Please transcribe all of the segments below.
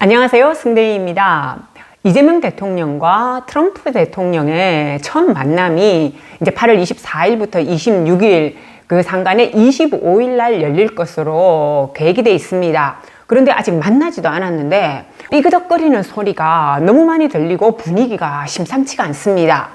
안녕하세요. 승대희입니다. 이재명 대통령과 트럼프 대통령의 첫 만남이 이제 8월 24일부터 26일 그 상간에 25일 날 열릴 것으로 계획이 돼 있습니다. 그런데 아직 만나지도 않았는데 삐그덕거리는 소리가 너무 많이 들리고 분위기가 심상치가 않습니다.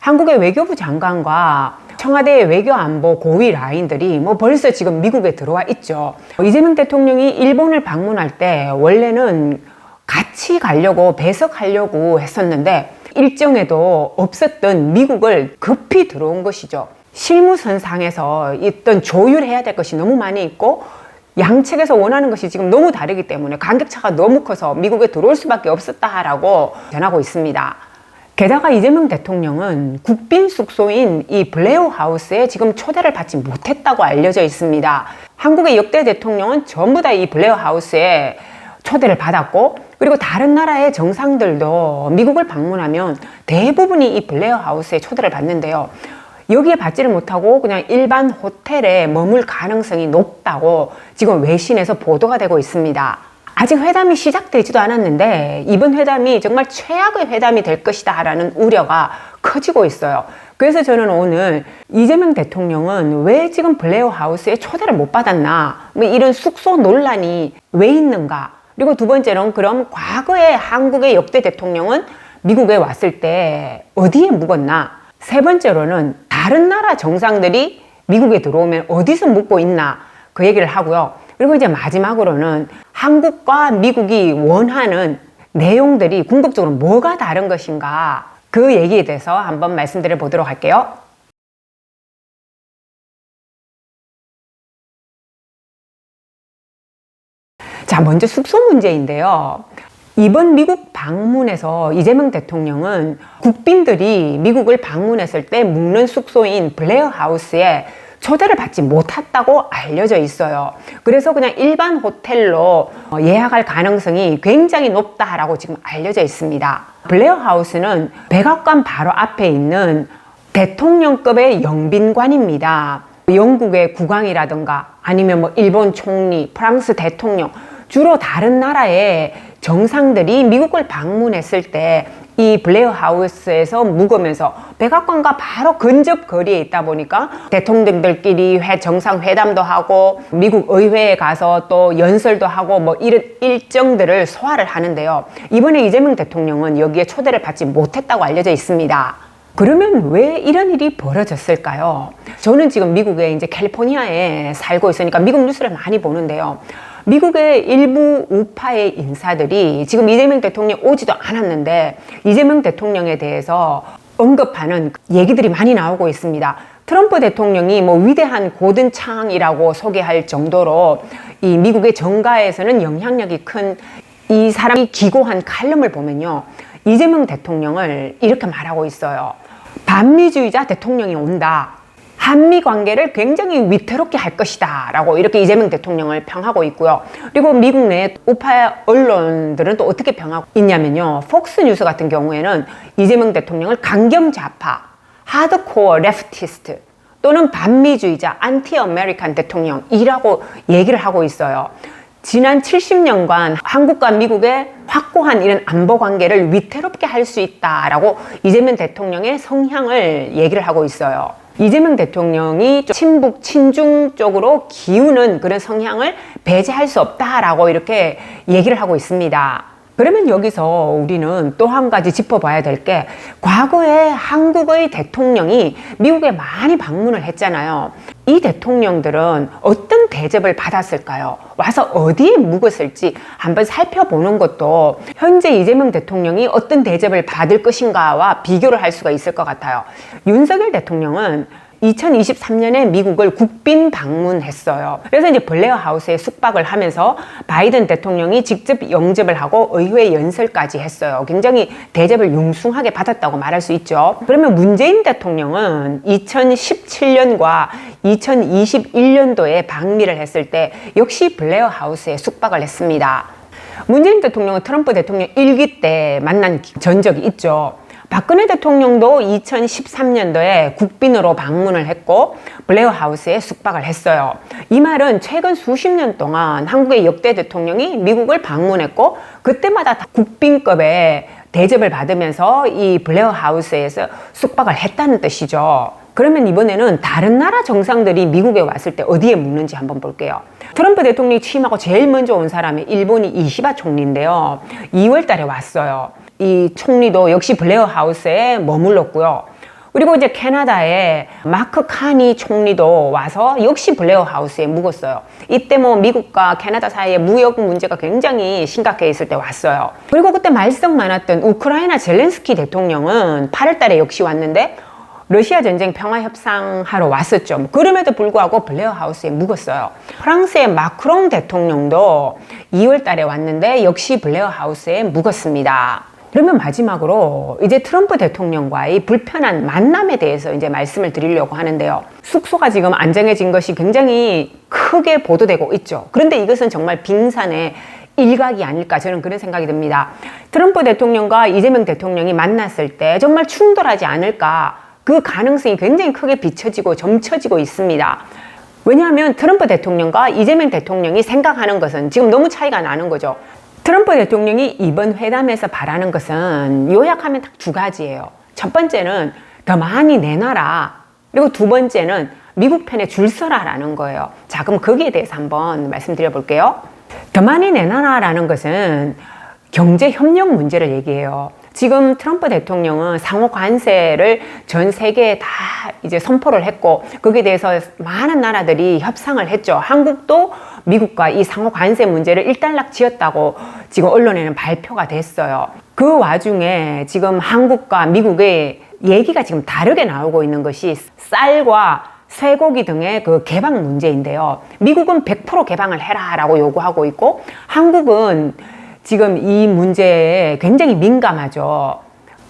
한국의 외교부 장관과 청와대 외교안보 고위 라인들이 뭐 벌써 지금 미국에 들어와 있죠. 이재명 대통령이 일본을 방문할 때 원래는 같이 가려고 배석하려고 했었는데 일정에도 없었던 미국을 급히 들어온 것이죠. 실무선상에서 있던 조율해야 될 것이 너무 많이 있고 양측에서 원하는 것이 지금 너무 다르기 때문에 간격차가 너무 커서 미국에 들어올 수밖에 없었다라고 전하고 있습니다. 게다가 이재명 대통령은 국빈 숙소인 이 블레어 하우스에 지금 초대를 받지 못했다고 알려져 있습니다. 한국의 역대 대통령은 전부 다 이 블레어 하우스에 초대를 받았고 그리고 다른 나라의 정상들도 미국을 방문하면 대부분이 이 블레어 하우스에 초대를 받는데요. 여기에 받지를 못하고 그냥 일반 호텔에 머물 가능성이 높다고 지금 외신에서 보도가 되고 있습니다. 아직 회담이 시작되지도 않았는데 이번 회담이 정말 최악의 회담이 될 것이다 라는 우려가 커지고 있어요. 그래서 저는 오늘 이재명 대통령은 왜 지금 블레어 하우스에 초대를 못 받았나 뭐 이런 숙소 논란이 왜 있는가 그리고 두 번째는 그럼 과거에 한국의 역대 대통령은 미국에 왔을 때 어디에 묵었나 세 번째로는 다른 나라 정상들이 미국에 들어오면 어디서 묵고 있나 그 얘기를 하고요. 그리고 이제 마지막으로는 한국과 미국이 원하는 내용들이 궁극적으로 뭐가 다른 것인가 그 얘기에 대해서 한번 말씀드려 보도록 할게요. 자, 먼저 숙소 문제인데요. 이번 미국 방문에서 이재명 대통령은 국빈들이 미국을 방문했을 때 묵는 숙소인 블레어 하우스에 초대를 받지 못했다고 알려져 있어요. 그래서 그냥 일반 호텔로 예약할 가능성이 굉장히 높다라고 지금 알려져 있습니다. 블레어 하우스는 백악관 바로 앞에 있는 대통령급의 영빈관입니다. 영국의 국왕이라든가 아니면 뭐 일본 총리, 프랑스 대통령 주로 다른 나라의 정상들이 미국을 방문했을 때 이 블레어 하우스에서 묵으면서 백악관과 바로 근접 거리에 있다 보니까 대통령들끼리 회, 정상 회담도 하고 미국 의회에 가서 또 연설도 하고 뭐 이런 일정들을 소화를 하는데요. 이번에 이재명 대통령은 여기에 초대를 받지 못했다고 알려져 있습니다. 그러면 왜 이런 일이 벌어졌을까요? 저는 지금 미국의 이제 캘리포니아에 살고 있으니까 미국 뉴스를 많이 보는데요. 미국의 일부 우파의 인사들이 지금 이재명 대통령 오지도 않았는데 이재명 대통령에 대해서 언급하는 얘기들이 많이 나오고 있습니다. 트럼프 대통령이 뭐 위대한 고든 창이라고 소개할 정도로 이 미국의 정가에서는 영향력이 큰 이 사람이 기고한 칼럼을 보면요. 이재명 대통령을 이렇게 말하고 있어요. 반미주의자 대통령이 온다. 한미 관계를 굉장히 위태롭게 할 것이다 라고 이렇게 이재명 대통령을 평하고 있고요. 그리고 미국 내 우파 언론들은 또 어떻게 평하고 있냐면요. 폭스뉴스 같은 경우에는 이재명 대통령을 강경 좌파, 하드코어 레프티스트 또는 반미주의자, 안티 아메리칸 대통령이라고 얘기를 하고 있어요. 지난 70년간 한국과 미국의 확고한 이런 안보 관계를 위태롭게 할 수 있다라고 이재명 대통령의 성향을 얘기를 하고 있어요. 이재명 대통령이 친북, 친중 쪽으로 기우는 그런 성향을 배제할 수 없다라고 이렇게 얘기를 하고 있습니다. 그러면 여기서 우리는 또 한 가지 짚어봐야 될 게 과거에 한국의 대통령이 미국에 많이 방문을 했잖아요. 이 대통령들은 어떤 대접을 받았을까요? 와서 어디에 묵었을지 한번 살펴보는 것도 현재 이재명 대통령이 어떤 대접을 받을 것인가와 비교를 할 수가 있을 것 같아요. 윤석열 대통령은 2023년에 미국을 국빈 방문했어요. 그래서 이제 블레어 하우스에 숙박을 하면서 바이든 대통령이 직접 영접을 하고 의회 연설까지 했어요. 굉장히 대접을 융숭하게 받았다고 말할 수 있죠. 그러면 문재인 대통령은 2017년과 2021년도에 방미를 했을 때 역시 블레어 하우스에 숙박을 했습니다. 문재인 대통령은 트럼프 대통령 일기 때 만난 전적이 있죠. 박근혜 대통령도 2013년도에 국빈으로 방문을 했고 블레어 하우스에 숙박을 했어요. 이 말은 최근 수십 년 동안 한국의 역대 대통령이 미국을 방문했고 그때마다 다 국빈급의 대접을 받으면서 이 블레어 하우스에서 숙박을 했다는 뜻이죠. 그러면 이번에는 다른 나라 정상들이 미국에 왔을 때 어디에 묵는지 한번 볼게요. 트럼프 대통령이 취임하고 제일 먼저 온 사람이 일본이 이시바 총리인데요. 2월 달에 왔어요. 이 총리도 역시 블레어 하우스에 머물렀고요. 그리고 이제 캐나다에 마크 카니 총리도 와서 역시 블레어 하우스에 묵었어요. 이때 뭐 미국과 캐나다 사이에 무역 문제가 굉장히 심각해 있을 때 왔어요. 그리고 그때 말썽 많았던 우크라이나 젤렌스키 대통령은 8월 달에 역시 왔는데 러시아 전쟁 평화 협상하러 왔었죠. 그럼에도 불구하고 블레어 하우스에 묵었어요. 프랑스의 마크롱 대통령도 2월 달에 왔는데 역시 블레어 하우스에 묵었습니다. 그러면 마지막으로 이제 트럼프 대통령과의 불편한 만남에 대해서 이제 말씀을 드리려고 하는데요. 숙소가 지금 안정해진 것이 굉장히 크게 보도되고 있죠. 그런데 이것은 정말 빙산의 일각이 아닐까 저는 그런 생각이 듭니다. 트럼프 대통령과 이재명 대통령이 만났을 때 정말 충돌하지 않을까 그 가능성이 굉장히 크게 비춰지고 점쳐지고 있습니다. 왜냐하면 트럼프 대통령과 이재명 대통령이 생각하는 것은 지금 너무 차이가 나는 거죠. 트럼프 대통령이 이번 회담에서 바라는 것은 요약하면 딱 두 가지예요. 첫 번째는 더 많이 내놔라. 그리고 두 번째는 미국 편에 줄 서라라는 거예요. 자, 그럼 거기에 대해서 한번 말씀드려 볼게요. 더 많이 내놔라라는 것은 경제 협력 문제를 얘기해요. 지금 트럼프 대통령은 상호 관세를 전 세계에 다 이제 선포를 했고 거기에 대해서 많은 나라들이 협상을 했죠. 한국도 미국과 이 상호 관세 문제를 일단락 지었다고 지금 언론에는 발표가 됐어요. 그 와중에 지금 한국과 미국의 얘기가 지금 다르게 나오고 있는 것이 쌀과 쇠고기 등의 그 개방 문제인데요. 미국은 100% 개방을 해라라고 요구하고 있고 한국은 지금 이 문제에 굉장히 민감하죠.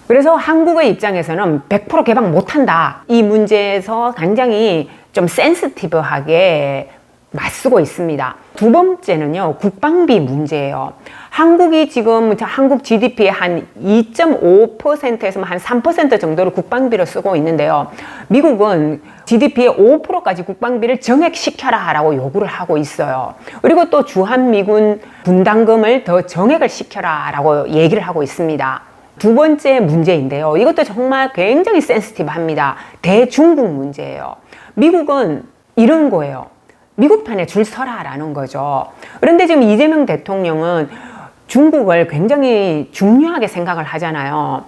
그래서 한국의 입장에서는 100% 개방 못한다. 이 문제에서 굉장히 좀 센스티브하게 맞서고 있습니다. 두 번째는요, 국방비 문제예요. 한국이 지금 한국 GDP의 한 2.5%에서 한 3% 정도를 국방비로 쓰고 있는데요. 미국은 GDP의 5%까지 국방비를 정액시켜라 라고 요구를 하고 있어요. 그리고 또 주한미군 분담금을 더 정액을 시켜라 라고 얘기를 하고 있습니다. 두 번째 문제인데요. 이것도 정말 굉장히 센스티브합니다. 대중국 문제예요. 미국은 이런 거예요. 미국 편에 줄 서라라는 거죠. 그런데 지금 이재명 대통령은 중국을 굉장히 중요하게 생각을 하잖아요.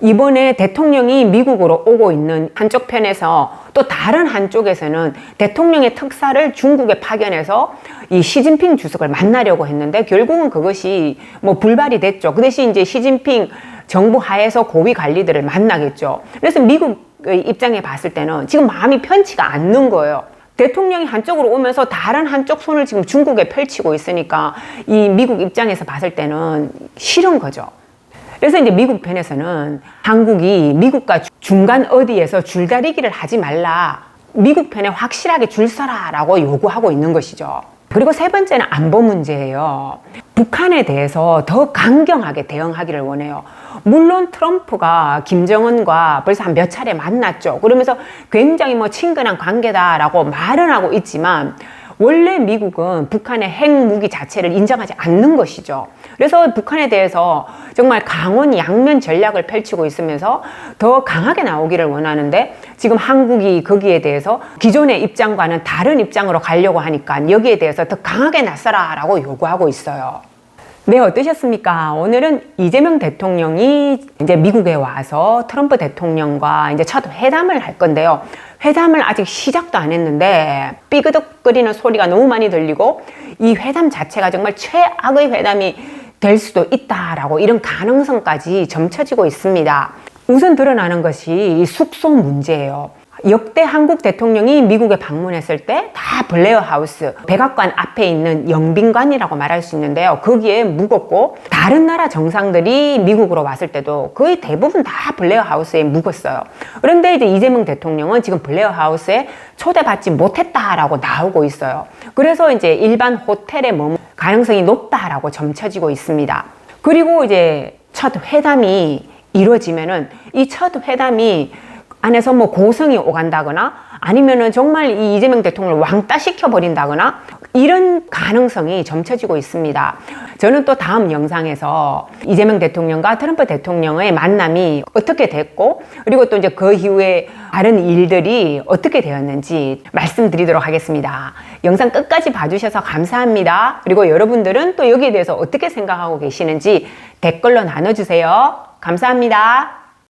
이번에 대통령이 미국으로 오고 있는 한쪽 편에서 또 다른 한쪽에서는 대통령의 특사를 중국에 파견해서 이 시진핑 주석을 만나려고 했는데 결국은 그것이 뭐 불발이 됐죠. 그 대신 이제 시진핑 정부 하에서 고위 관리들을 만나겠죠. 그래서 미국의 입장에 봤을 때는 지금 마음이 편치가 않는 거예요. 대통령이 한쪽으로 오면서 다른 한쪽 손을 지금 중국에 펼치고 있으니까 이 미국 입장에서 봤을 때는 싫은 거죠. 그래서 이제 미국 편에서는 한국이 미국과 중간 어디에서 줄다리기를 하지 말라. 미국 편에 확실하게 줄 서라라고 요구하고 있는 것이죠. 그리고 세 번째는 안보 문제예요. 북한에 대해서 더 강경하게 대응하기를 원해요. 물론 트럼프가 김정은과 벌써 한 몇 차례 만났죠. 그러면서 굉장히 뭐 친근한 관계다라고 말은 하고 있지만 원래 미국은 북한의 핵무기 자체를 인정하지 않는 것이죠. 그래서 북한에 대해서 정말 강원 양면 전략을 펼치고 있으면서 더 강하게 나오기를 원하는데 지금 한국이 거기에 대해서 기존의 입장과는 다른 입장으로 가려고 하니까 여기에 대해서 더 강하게 나서라라고 요구하고 있어요. 네, 어떠셨습니까? 오늘은 이재명 대통령이 이제 미국에 와서 트럼프 대통령과 이제 첫 회담을 할 건데요. 회담을 아직 시작도 안 했는데 삐그덕거리는 소리가 너무 많이 들리고 이 회담 자체가 정말 최악의 회담이 될 수도 있다라고 이런 가능성까지 점쳐지고 있습니다. 우선 드러나는 것이 숙소 문제예요. 역대 한국 대통령이 미국에 방문했을 때 다 블레어 하우스, 백악관 앞에 있는 영빈관이라고 말할 수 있는데요. 거기에 묵었고 다른 나라 정상들이 미국으로 왔을 때도 거의 대부분 다 블레어 하우스에 묵었어요. 그런데 이제 이재명 대통령은 지금 블레어 하우스에 초대받지 못했다라고 나오고 있어요. 그래서 이제 일반 호텔에 머물 가능성이 높다라고 점쳐지고 있습니다. 그리고 이제 첫 회담이 이루어지면은 이 첫 회담이 안에서 뭐 고성이 오간다거나 아니면은 정말 이 이재명 대통령을 왕따 시켜버린다거나 이런 가능성이 점쳐지고 있습니다. 저는 또 다음 영상에서 이재명 대통령과 트럼프 대통령의 만남이 어떻게 됐고 그리고 또 이제 그 이후에 다른 일들이 어떻게 되었는지 말씀드리도록 하겠습니다. 영상 끝까지 봐주셔서 감사합니다. 그리고 여러분들은 또 여기에 대해서 어떻게 생각하고 계시는지 댓글로 나눠주세요. 감사합니다.